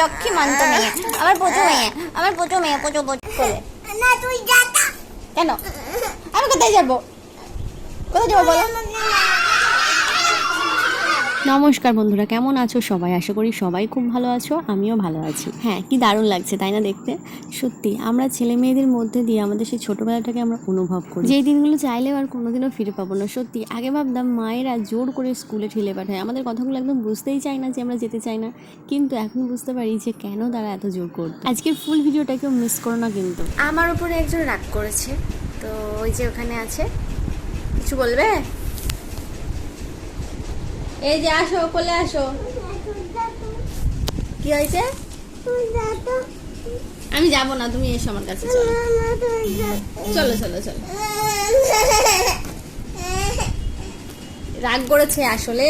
Lakshmi month মেয়ে। আমার প্রচুর মেয়ে। আমার প্রচুর মেয়ে প্রচুর প্রচুর করে। না তুই যা। কেন? আমি কোথায় যাব? কোথায় যাব বলো? নমস্কার বন্ধুরা কেমন আছো সবাই? আশা করি সবাই খুব ভালো আছো আমিও ভালো আছি। হ্যাঁ কি দারুণ লাগছে তাই না দেখতে? সত্যি আমরা ছেলে মেয়েদের মধ্যে দিয়ে আমাদের সেই ছোটোবেলাটাকে আমরা অনুভব করি। যেই দিনগুলো চাইলেও আর কোনোদিনও ফিরে পাবো না সত্যি। আগে ভাবতাম মায়েরা জোর করে স্কুলে ঠেলে পাঠায়। আমাদের কথাগুলো একদম বুঝতেই চাই না যে আমরা যেতে চাই না। কিন্তু এখন বুঝতে পারি যে কেন তারা এত জোর করতো। আজকের ফুল ভিডিওটা কেউ মিস করো না কিন্তু। আমার উপরে একজন রাগ করেছে। তো ওই যে ওখানে আছে। কিছু বলবে? এই যে আসো, কোলে আসো। কি হয়েছে? আমি যাব না, তুমি এসো আমার কাছে, চলো। চলো চলো চলো। রাগ করেছে আসলে।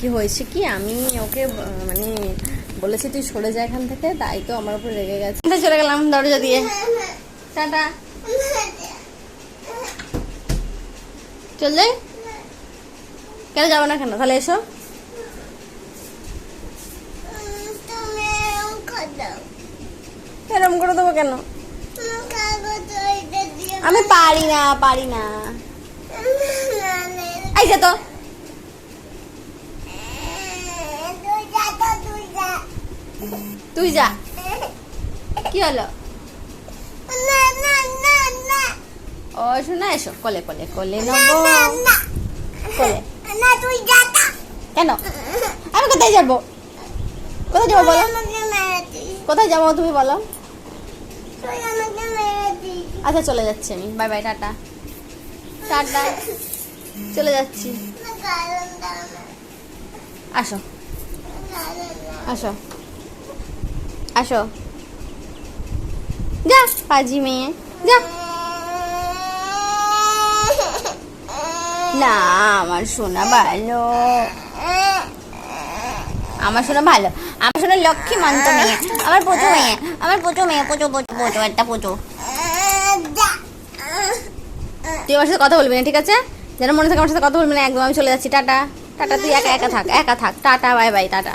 কি হয়েছে কি? আমি ওকে মানে বলেছি তুই সরে যা এখান থেকে, তাই তো আমার উপর রেগে গেছে। চলে গেলাম দরজা দিয়ে। টাটা। চল কেন যাব না কেন? তাহলে এসো। এরকম করে দেবো কেন? আমি পারি না পারি না। এই যে তো। তুই যা। কি হলো? ও, শোনা, এসো। কোলে কোলে কোলে নেব। কোলে। না তুই যাতা কেন? আমি কোথায় যাব? কোথায় যাব বলো? কোথায় যাব তুমি বলো? আচ্ছা চলে যাচ্ছি আমি। বাই বাই টাটা। টাটা। চলে যাচ্ছি। আসো। আসো। আসো। যা পাজি মেয়ে। যা। না, আমার সোনা ভালো। আমার সোনা ভালো। আমার সোনা লক্ষ্মী মান্ত মেয়ে। আমার প্রচুর মেয়ে। আমার প্রচুর মেয়ে প্রচুর প্রচুর প্রচুর একটা প্রচুর তুই আমার সাথে কথা বলবি না, ঠিক আছে? যেন মনে থাকে আমার সাথে কথা বলবি না, একদম আমি চলে যাচ্ছি। টাটা। টাটা, তুই একা একা থাক একা থাক। টাটা, বাই বাই, টাটা।